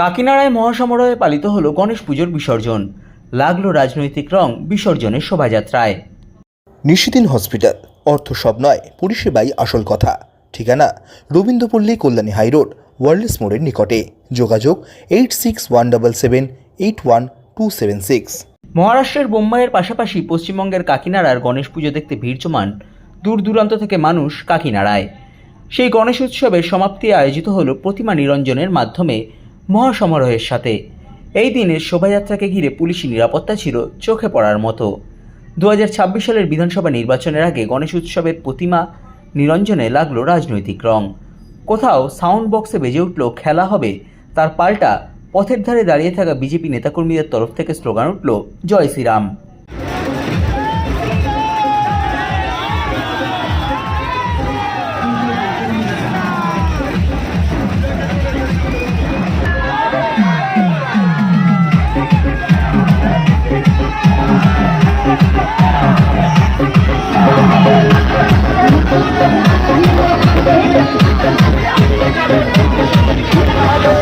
কাকিনাড়ায় মহাসমারোহে পালিত হল গণেশ পুজোর বিসর্জন। লাগল রাজনৈতিক রং বিসর্জনের শোভাযাত্রায়। নিশিদিন হসপিটাল অর্থ সব নয় পরিষেবাই আসল কথা। ঠিকানা রবীন্দ্রপল্লী কল্যাণী হাইরোড ওয়ার্ল্ডস মোড়ের নিকটে। যোগাযোগ eight six one double seven eight one two seven six. মহারাষ্ট্রের বোম্বাইয়ের পাশাপাশি পশ্চিমবঙ্গের কাকিনাড়ার গণেশ পুজো দেখতে ভিড় জমান দূর দূরান্ত থেকে মানুষ কাকিনাড়ায়। সেই গণেশ উৎসবের সমাপ্তি আয়োজিত হল প্রতিমা নিরঞ্জনের মাধ্যমে। মহাসমারোহের সাথে। এই দিনের শোভাযাত্রাকে ঘিরে পুলিশি নিরাপত্তা ছিল চোখে পড়ার মতো। দু হাজার ছাব্বিশ সালের বিধানসভা নির্বাচনের আগে গণেশ উৎসবের প্রতিমা নিরঞ্জনে লাগল রাজনৈতিক রং। কোথাও সাউন্ড বক্সে বেজে উঠল, খেলা হবে। তার পাল্টা পথের ধারে দাঁড়িয়ে থাকা বিজেপি নেতাকর্মীদের তরফ থেকে স্লোগান উঠল, জয় শ্রীরাম। মঙ্গল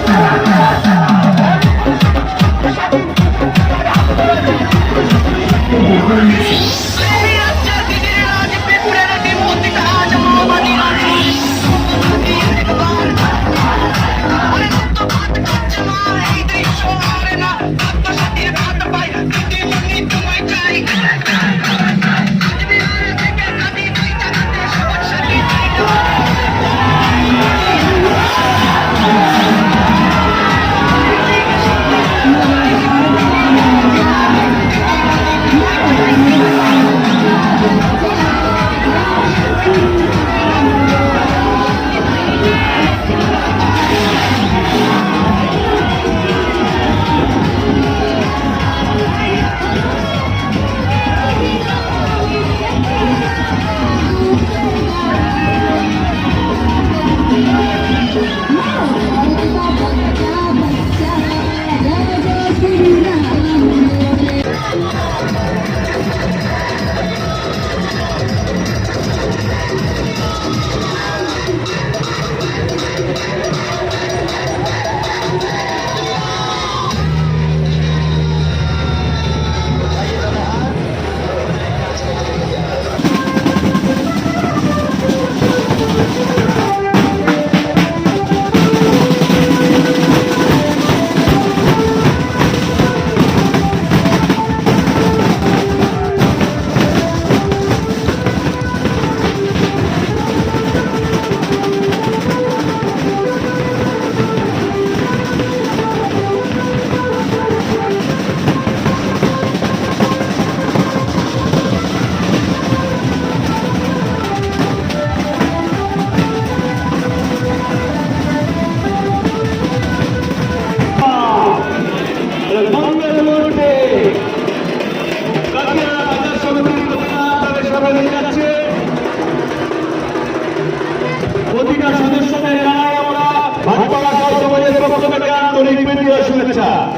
derecha.